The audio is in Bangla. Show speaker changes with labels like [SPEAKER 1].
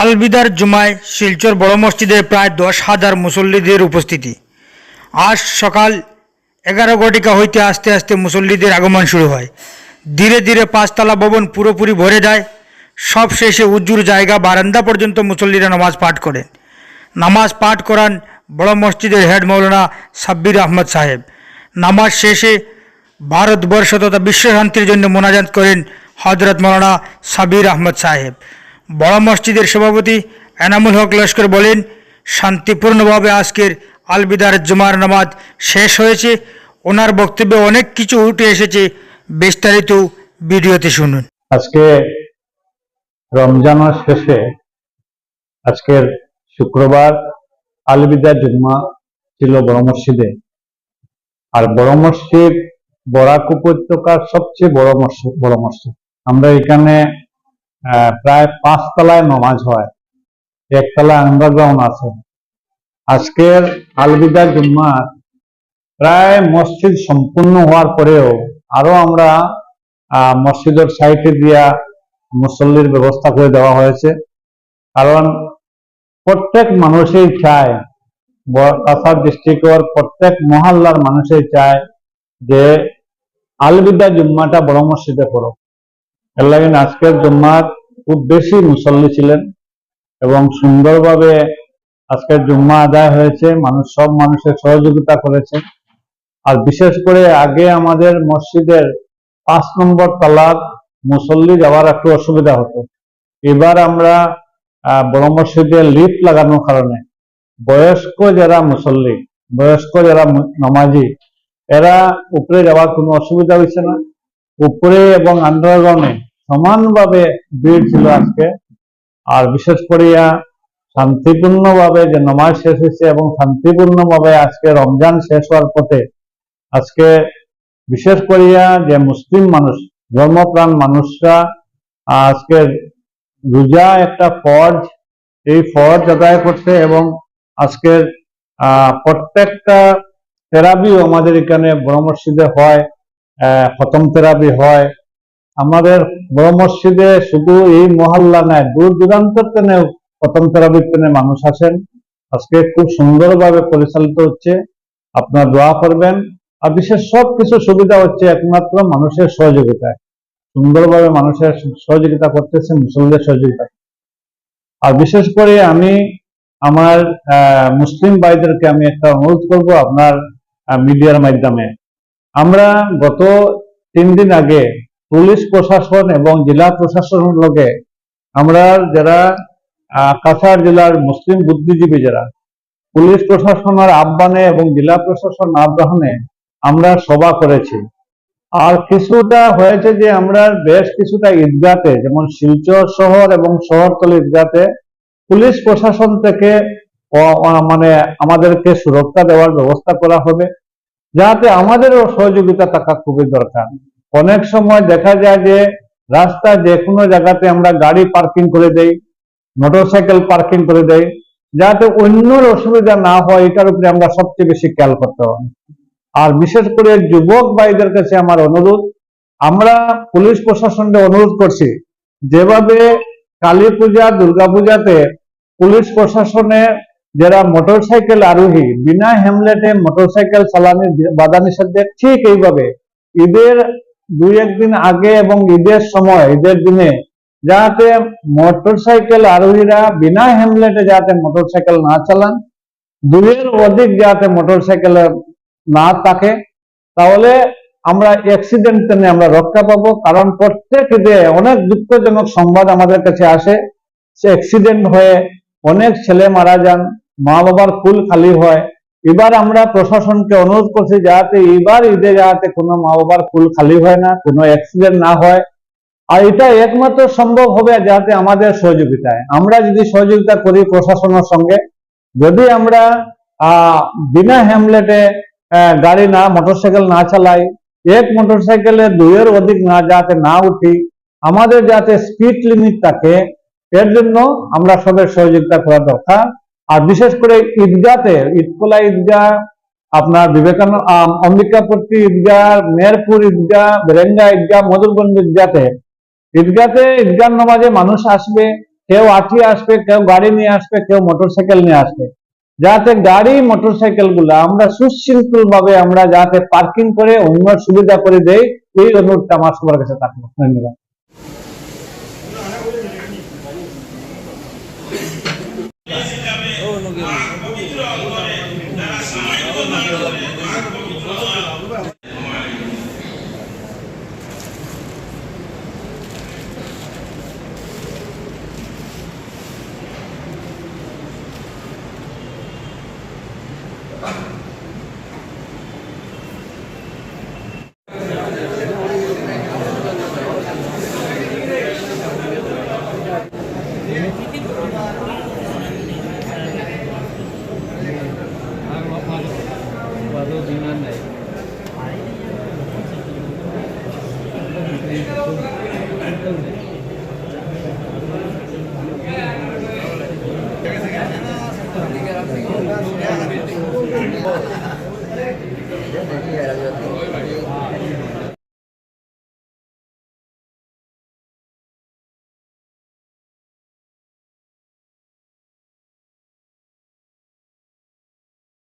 [SPEAKER 1] আলবিদার জুমায় শিলচর বড় মসজিদে প্রায় দশ হাজার মুসল্লিদের উপস্থিতি। আজ সকাল এগারো ঘটিকা হইতে আস্তে আস্তে মুসল্লিদের আগমন শুরু হয়। ধীরে ধীরে পাঁচতলা ভবন পুরোপুরি ভরে যায়। সব শেষে উজ্জুর জায়গা বারান্দা পর্যন্ত মুসল্লিরা নামাজ পাঠ করেন। নামাজ পাঠ করান বড় মসজিদের হেড মৌলানা সাব্বির আহমদ সাহেব। নামাজ শেষে ভারতবর্ষ তথা বিশ্বশান্তির জন্য মোনাজাত করেন হজরত মৌলানা সাবির আহমদ সাহেব। বড় মসজিদের সভাপতি এনামুল হক লস্কর বলেন, শান্তিপূর্ণভাবে আজকের আলবিদার জুমার নামাজ শেষ হয়েছে। ওনার বক্তব্যে অনেক কিছু উঠে এসেছে, বিস্তারিত ভিডিওতে শুনুন।
[SPEAKER 2] আজকে রমজানের শেষে আজকের শুক্রবার আলবিদার জুম্মা ছিল বড় মসজিদে। আর বড় মসজিদ বরাক উপত্যকার সবচেয়ে বড় মসজিদ বড় মসজিদ। আমরা এখানে প্রায় পাঁচ তলায় নমাজ হয়। একতলায় আন্ডারগ্রাউন্ড আছে। আজকের আলবিদা জুম্মা প্রায় মসজিদ সম্পূর্ণ হওয়ার পরেও আরও আমরা মসজিদের সাইটে দিয়া মুসল্লির ব্যবস্থা করে দেওয়া হয়েছে। কারণ প্রত্যেক মানুষই চায় কাছাড় ডিস্ট্রিক্টের প্রত্যেক মহল্লার মানুষই চায় যে আলবিদা জুম্মাটা বড় মসজিদে করো এর আজকের জুম্মার বেশি মুসল্লি ছিলেন এবং সুন্দরভাবে আজকের জুম্মা আদায় হয়েছে। মানুষ সব মানুষের সহযোগিতা করেছে। আর বিশেষ করে আগে আমাদের মসজিদের পাঁচ নম্বর তলার মুসল্লি যাওয়ার একটু অসুবিধা হতো। এবার আমরা বড় মসজিদে লিফট লাগানোর কারণে বয়স্ক যারা মুসল্লি, বয়স্ক যারা নামাজি, এরা উপরে যাওয়ার কোনো অসুবিধা হয়েছে না। উপরে এবং আন্ডারগ্রাউন্ডে সমানভাবে ভিড় ছিল আজকে। আর বিশেষ করিয়া শান্তিপূর্ণভাবে যে নমাজ শেষ হয়েছে এবং শান্তিপূর্ণভাবে আজকে রমজান শেষ হওয়ার পথে আজকে বিশেষ করিয়া যে মুসলিম মানুষ ধর্মপ্রাণ মানুষরা আজকে রোজা একটা ফরজ এই ফরজ আদায় করছে এবং আজকের প্রত্যেকটা থেরাপিও আমাদের এখানে বড় মসজিদে হয় আহ, খতম থেরাপি হয়। আমাদের বড় মসজিদে শুধু এই মহল্লা নয় দূর দূরান্তর থেকে খতম থেরাপির মানুষ আসেন। আজকে খুব সুন্দরভাবে পরিচালিত হচ্ছে। আপনারা দোয়া করবেন। আর বিশেষ সব কিছু সুবিধা হচ্ছে একমাত্র মানুষের সহযোগিতায়। সুন্দরভাবে মানুষের সহযোগিতা করতেছে মুসলিমদের সহযোগিতা। আর বিশেষ করে আমি, আমার মুসলিম ভাইদেরকে আমি একটা অনুরোধ করব আপনার মিডিয়ার মাধ্যমে। আমরা গত তিন দিন আগে পুলিশ প্রশাসন এবং জেলা প্রশাসনের লগে আমরা যারা কাছাড় জেলার মুসলিম বুদ্ধিজীবী যারা, পুলিশ প্রশাসনের আহ্বানে এবং জেলা প্রশাসন আহ্বানে আমরা সভা করেছি। আর কিছুটা হয়েছে যে আমরা বেশ কিছুটা ঈদগাতে, যেমন শিলচর শহর এবং শহরতলি ঈদগাতে, পুলিশ প্রশাসন থেকে মানে আমাদেরকে সুরক্ষা দেওয়ার ব্যবস্থা করা হবে, যাতে আমাদেরও সহযোগিতা থাকা খুবই দরকার। অনেক সময় দেখা যায় যে রাস্তা যে কোনো জায়গাতে আমরা গাড়ি পার্কিং করে দেই, মোটরসাইকেল পার্কিং করে দেই, যাতে অন্যর অসুবিধা না হয়, এটার উপরে আমরা সবচেয়ে বেশি খেয়াল করতে হবে। আর বিশেষ করে যুবক ভাইদের কাছে আমার অনুরোধ, আমরা পুলিশ প্রশাসনকে অনুরোধ করছি, যেভাবে কালী পূজা, দুর্গা পূজাতে পুলিশ প্রশাসনে যারা মোটরসাইকেল আরোহী, বিনা হেমলেটে মোটরসাইকেল চালানো, বাধা নিষেধের ঠিক এইভাবে ঈদের দুই একদিন আগে এবং ঈদের সময়, ঈদের দিনে যাতে মোটরসাইকেল আরোহীরা বিনা হেমলেটে যাতে মোটরসাইকেল না চালান, দুইয়ের অধিক যাতে মোটরসাইকেল না থাকে, তাহলে আমরা অ্যাক্সিডেন্ট থেকে আমরা রক্ষা পাবো। কারণ প্রত্যেক ঈদে অনেক দুঃখজনক সংবাদ আমাদের কাছে আসে। সে অ্যাক্সিডেন্ট হয়ে অনেক ছেলে মারা যান মা বাবার ফুল খালি হয়। এবার আমরা প্রশাসনকে অনুরোধ করছি যাতে এবার ঈদে যাতে কোনো মা বাবার কুল খালি হয় না, কোনো অ্যাক্সিডেন্ট না হয়। আর এটা একমাত্র সম্ভব হবে যাতে আমাদের সহযোগিতায়। আমরা যদি সহযোগিতা করি প্রশাসনের সঙ্গে, যদি আমরা বিনা হ্যামলেটে গাড়ি না মোটরসাইকেল না চালাই, এক মোটরসাইকেলে দুইয়ের অধিক না যাতে না উঠি, আমাদের যাতে স্পিড লিমিট থাকে, এর জন্য আমরা সবের সহযোগিতা করা দরকার। আর বিশেষ করে ঈদগাতে ঈদকোলা ঈদগাহ আপনার বিবেকানন্দ আম, অম্বিকাপট্টি ঈদগাহ মেরপুর ঈদগাহ বেরেঙ্গা ঈদগাহ মধুরগঞ্জ ঈদগাতে। ঈদগাতে ঈদগাহ নামাজে মানুষ আসবে কেউ আঠি আসবে কেউ গাড়ি নিয়ে আসবে কেউ মোটরসাইকেল নিয়ে আসবে। যাতে গাড়ি মোটরসাইকেলগুলো আমরা সুশৃঙ্খল ভাবে আমরা যাতে পার্কিং করে অন্য সুবিধা করে দেই এই অনুরোধটা আমার সবার কাছে থাকল। ধন্যবাদ। ああ。Gracias.